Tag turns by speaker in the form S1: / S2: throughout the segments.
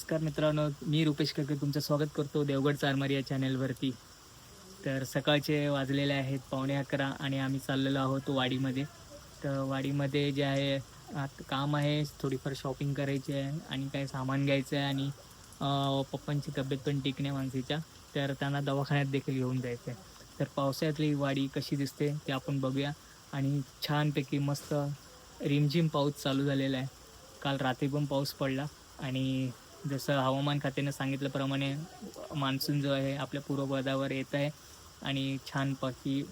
S1: नमस्कार मित्रांनो मी रुपेश कके तुमचं स्वागत करतो देवगड चारमारी या चॅनेलवरती तर सकाळचे वाजलेले आहेत पावणे अकरा आणि आम्ही चाललेलो आहोत वाडीमध्ये. तर वाडीमध्ये जे आहे आता काम आहे थोडीफार शॉपिंग करायची आहे आणि काही सामान घ्यायचं आहे आणि पप्पांची तब्येत पण ठीक नाही तर त्यांना दवाखान्यात देखील घेऊन जायचं आहे तर पावसाळ्यातली वाडी कशी दिसते ते आपण बघूया. आणि छानपैकी मस्त रिमझिम पाऊस चालू झालेला आहे. काल रात्री पण पाऊस पडला आणि जसं हवामान खात्याने सांगितल्याप्रमाणे मान्सून जो आहे आपल्या पूर्व पदावर येत आहे आणि छानपैकी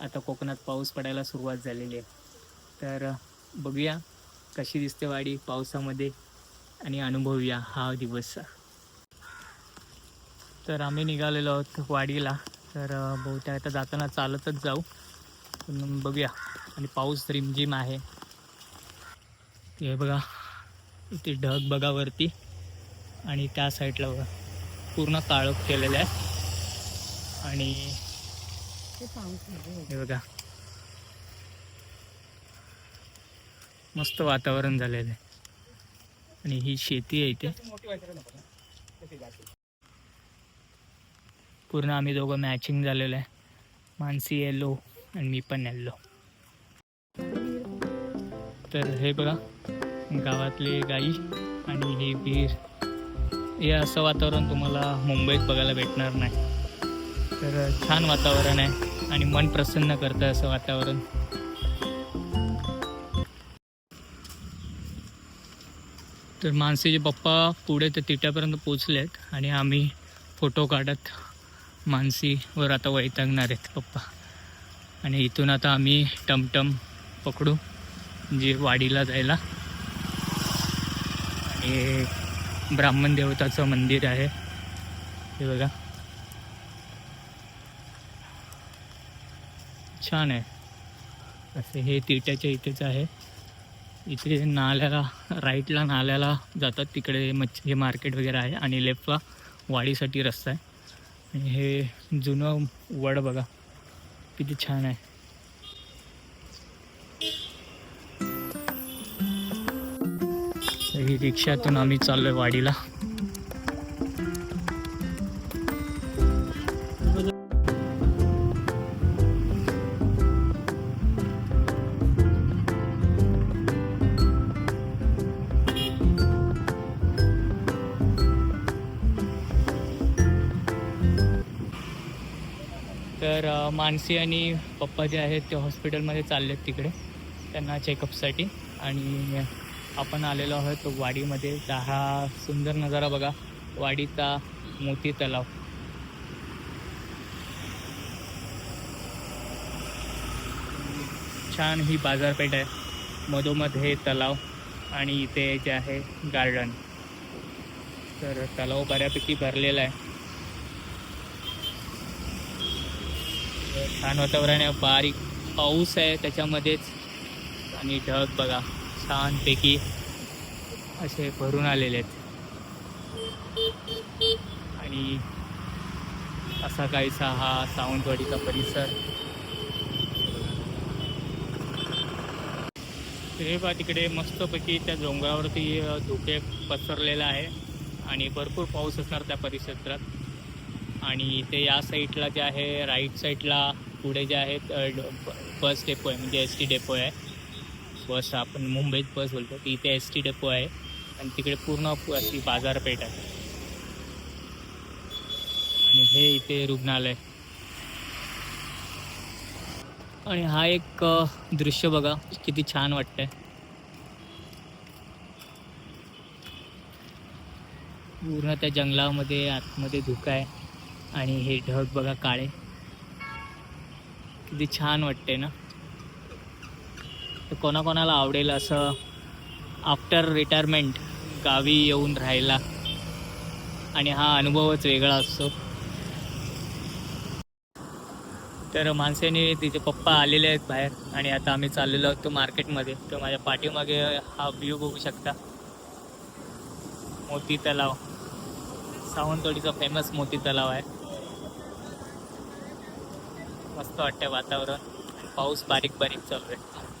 S1: आता कोकणात पाऊस पडायला सुरुवात झालेली आहे. तर बघूया कशी दिसते वाडी पावसामध्ये आणि अनुभवूया हा दिवस. तर आम्ही निघालेलो आहोत वाडीला. तर बहुतेक आता जाताना चालतच जाऊ. बघूया. आणि पाऊस रिमझिम आहे. हे बघा ते ढग बघा वरती आणि त्या साईडला बघा. पूर्ण काळोख केलेलं आहे आणि हे बघा. मस्त वातावरण झालेलं आहे. आणि ही शेती आहे इथे. पूर्ण आम्ही दोघं मॅचिंग झालेलं आहे. मानसी येलो आणि मी पण येल्लो तर हे बघा गावातले गाई आणि हे विहीर हे असं वातावरण तुम्हाला मुंबईत बघायला भेटणार नाही. तर छान वातावरण आहे आणि मन प्रसन्न करतं असं वातावरण. तर मानसीचे पप्पा पुढे ते तिट्यापर्यंत पोचले आहेत आणि आम्ही फोटो काढत मानसीवर आता वैतागणार आहेत पप्पा. आणि इथून आता आम्ही टमटम पकडू जे वाडीला जायला. आणि ब्राह्मण देवताचं मंदिर आहे. हे बघा. छान आहे. असे हे तिट्याच्या इथेच आहे. इथे नाल्याला राईटला नाल्याला जातात. तिकडे मच्छी हे मार्केट वगैरे आहे आणि लेफ्टला वाडीसाठी रस्ता आहे. आणि हे जुनं वड बघा. किती छान आहे. ही रिक्षातून आम्ही चाललोय वाडीला. तर मानसी आणि पप्पा जे आहेत ते हॉस्पिटलमध्ये चालले आहेत तिकडे त्यांना चेकअपसाठी आणि आपण आलेलो आहोत वाडीमध्ये. दहा सुंदर नजारा बघा. वाडीचा मोती तलाव. छान ही बाजारपेठ आहे. मधोमध हे तलाव आणि इथे जे आहे गार्डन तर तलाव बऱ्यापैकी भरलेला आहे. छान वातावरण आहे. बारीक पाऊस आहे त्याच्यामध्येच. आणि ढग बघा. छानपैकी असे भरून आलेले आहेत. आणि असा काहीसा हा सावंतवाडीचा परिसर. हे पहा तिकडे मस्तपैकी त्या डोंगरावरती धुके पसरलेला आहे. आणि भरपूर पाऊस असणार त्या परिसरात. आणि इथे या साईडला जे आहे राईट साईडला पुढे जे आहेत बस डेपो आहे म्हणजे एस टी डेपो आहे. बस आपण मुंबईत बस बोलतो. की इथे एस टी डेपो आहे. आणि तिकडे पूर्ण अशी बाजारपेठ आहे. आणि हे इथे रुग्णालय. आणि हा एक दृश्य बघा. किती छान वाटतंय. पूर्ण त्या जंगलामध्ये आतमध्ये धुका आहे. आणि हे ढग बघा काळे. किती छान वाटते ना. तर कोणाकोणाला आवडेल असं आफ्टर रिटायरमेंट गावी येऊन राहायला. आणि हा अनुभवच वेगळा असतो. तर माणसाने तिचे पप्पा आलेले आहेत बाहेर आणि आता आम्ही चाललेलो आहोत मार्केटमध्ये. तर माझ्या पाठीमागे हा व्ह्यू बघू शकता. मोती तलाव. सावंतवाडीचा फेमस मोती तलाव आहे. मस्त वाटतं वातावरण. पाऊस बारीक बारीक चालू आहे.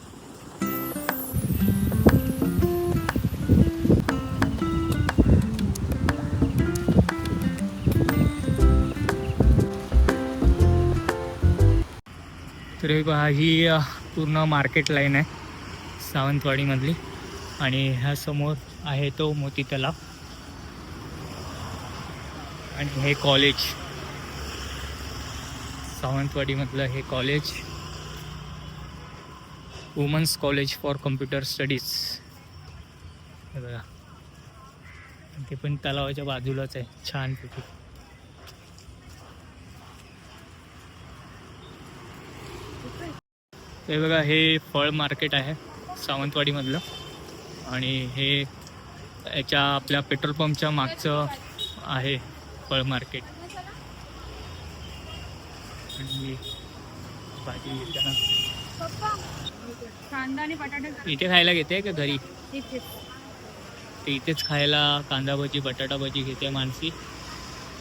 S1: तर हे पहा ही पूर्ण मार्केट लाईन आहे सावंतवाडीमधली. आणि ह्या समोर आहे तो मोती तलाव आणि हे कॉलेज सावंतवाडीमधलं हे college women's college for computer studies हे बघा. ते पण तलावाच्या बाजूलाच आहे छानपैकी हे बघा हे फळ मार्केट आहे सावंतवाडीमधलं. आणि हे याच्या आपल्या पेट्रोल पंपच्या मागचं आहे फळ मार्केट. आणि भाजी घेताना.
S2: कांदा आणि बटाटे
S1: इथे खायला घेते का घरी? ते इथेच खायला कांदा भजी बटाटा भजी घेते मानसी.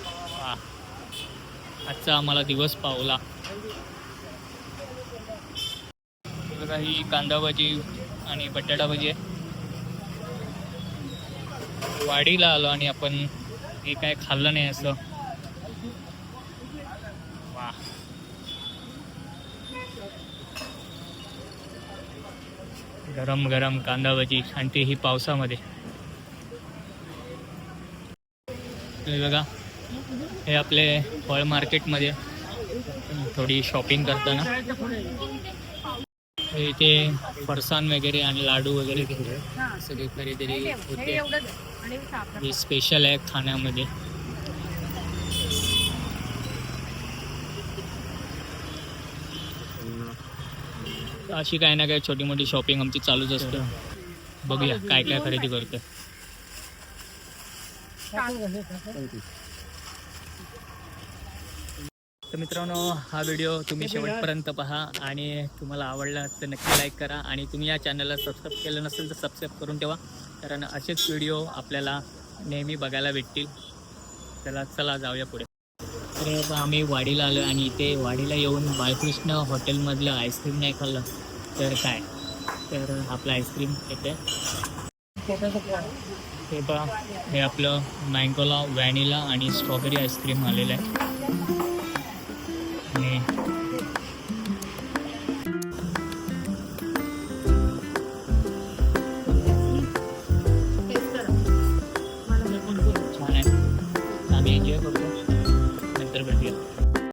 S1: वा. आजचा आम्हाला दिवस पावला. बघा ही कांदा भजी आणि बटाटा भजी आहे. वाडीला आलो आणि आपण हे काय खाल्लं नाही असं. वा. गरम गरम कांदा भजी आणि तेही पावसामध्ये. बघा हे आपले फळ मार्केटमध्ये. थोडी शॉपिंग करताना. इथे फरसाण वगैरे आणि लाडू वगैरे घेतले सगळी खरेदी होते. हे स्पेशल आहे खाण्यामध्ये. अशी काही ना काही छोटी मोठी शॉपिंग आमची चालूच असते. बघूया काय काय खरेदी करतोय. तर मित्रांनो हा व्हिडिओ तुम्ही शेवटपर्यंत पहा आणि तुम्हाला आवडला तर नक्की लाईक करा आणि तुम्ही या चॅनलला सबस्क्राईब केलं नसेल तर सबस्क्राईब करून ठेवा कारण असेच व्हिडिओ आपल्याला नेहमी बघायला भेटतील. चला चला जाऊया पुढे. तर आम्ही वाडीला आलो आणि इथे वाडीला येऊन बाळकृष्ण हॉटेलमधलं आईस्क्रीम नाही खाल्लं. तर काय? तर आपलं आईस्क्रीम येते हे पहा हे आपलं मँगोला व्हॅनिला आणि स्ट्रॉबेरी आईस्क्रीम आलेलं आहे.